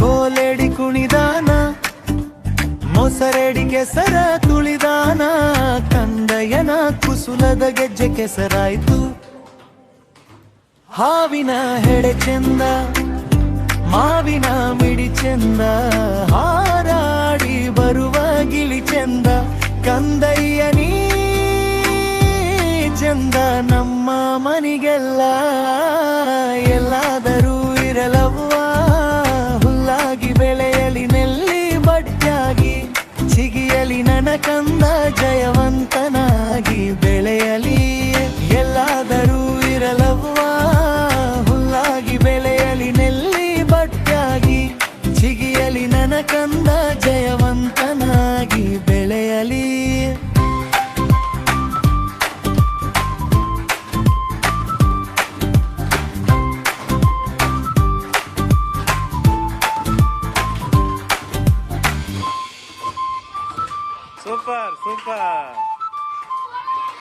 ಕೋಲೆಡಿ ಕುಣಿದಾನ, ಮೊಸರೆಡಿ ಕೆಸರ ತುಳಿದಾನ ಕಂದಯ್ಯನ ಕುಸುಲದ ಗೆಜ್ಜೆ ಕೆಸರಾಯ್ತು. ಹಾವಿನ ಹೆಡೆ ಚೆಂದ, ಮಾವಿನ ಮಿಡಿ ಚೆಂದ, ಹಾರಾಡಿ ಬರುವ ಗಿಳಿ ಚೆಂದ, ಕಂದಯ್ಯ ನೀ ಚೆಂದ ನಮ್ಮ ಮನಿಗೆಲ್ಲ, ಎಲ್ಲಾದರೂ ನನ್ನ ಕಂದ ಜಯವಂತನಾಗಿ ಬೆಳೆಯಲಿ. ಎಲ್ಲಾದರೂ ಇರಲವ್ವ. ಹುಲ್ಲಾಗಿ ಬೆಳೆಯಲಿ, ನೆಲ್ಲಿ ಬಟ್ಟಾಗಿ ಜಿಗಿಯಲಿ ನನಕಂದ ಕಂದ ಜಯವಂತನಾಗಿ ಬೆಳೆಯಲಿ. Super, super.